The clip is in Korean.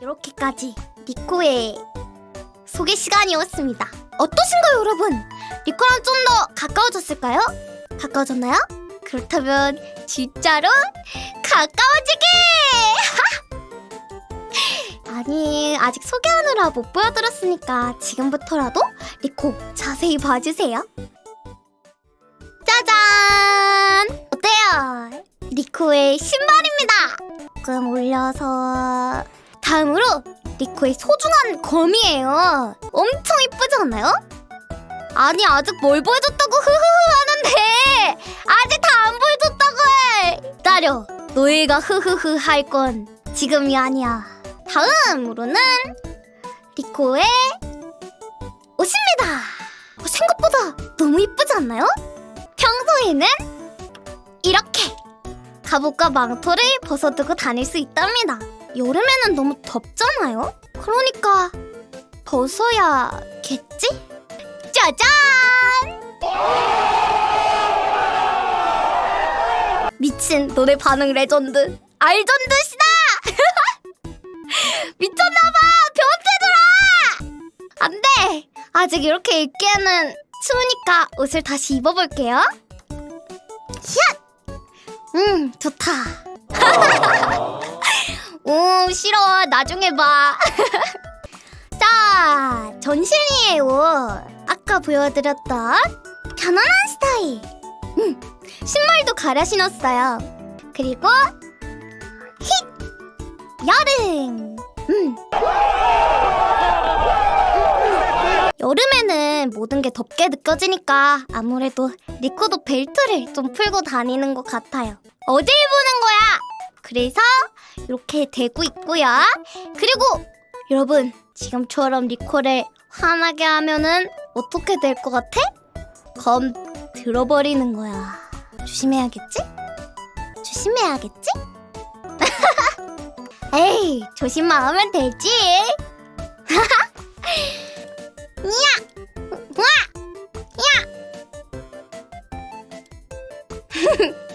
이렇게까지 리코의 소개 시간이었습니다. 어떠신가요, 여러분? 리코랑 좀 더 가까워졌을까요? 가까워졌나요? 그렇다면 진짜로 가까워지게! 아니, 아직 소개하느라 못 보여드렸으니까 지금부터라도 리코 자세히 봐주세요. 짜잔! 어때요? 리코의 신발입니다. 조금 올려서 다음으로 리코의 소중한 검이에요. 엄청 이쁘지 않나요? 아니 아직 뭘 보여줬다고 흐흐흐 하는데 아직 다 안 보여줬다고 기다려 너희가 흐흐흐 할 건 지금이 아니야 다음으로는 리코의 옷입니다 어, 생각보다 너무 이쁘지 않나요? 평소에는 이렇게 갑옷과 망토를 벗어두고 다닐 수 있답니다. 여름에는 너무 덥잖아요? 그러니까 벗어야겠지? 짜잔! 미친 너네 반응 레전드 알전드 시다! 미쳤나봐 변태들아! 안돼! 아직 이렇게 입기에는 추우니까 옷을 다시 입어볼게요. 샷! 음, 좋다. 오, 싫어. 나중에 봐. 자, 전신이의 옷. 아까 보여드렸던 편안한 스타일. 음, 신발도 갈아 신었어요. 그리고 힛! 여름. 음. 여름에는 모든 게 덥게 느껴지니까 아무래도 리코도 벨트를 좀 풀고 다니는 것 같아요. 어딜 보는 거야? 그래서 이렇게 대고 있고요. 그리고 여러분 지금처럼 리코를 화나게 하면은 어떻게 될 것 같아? 검 들어버리는 거야. 조심해야겠지? 조심해야겠지? 에이 조심만 하면 되지. 야! 와! 야!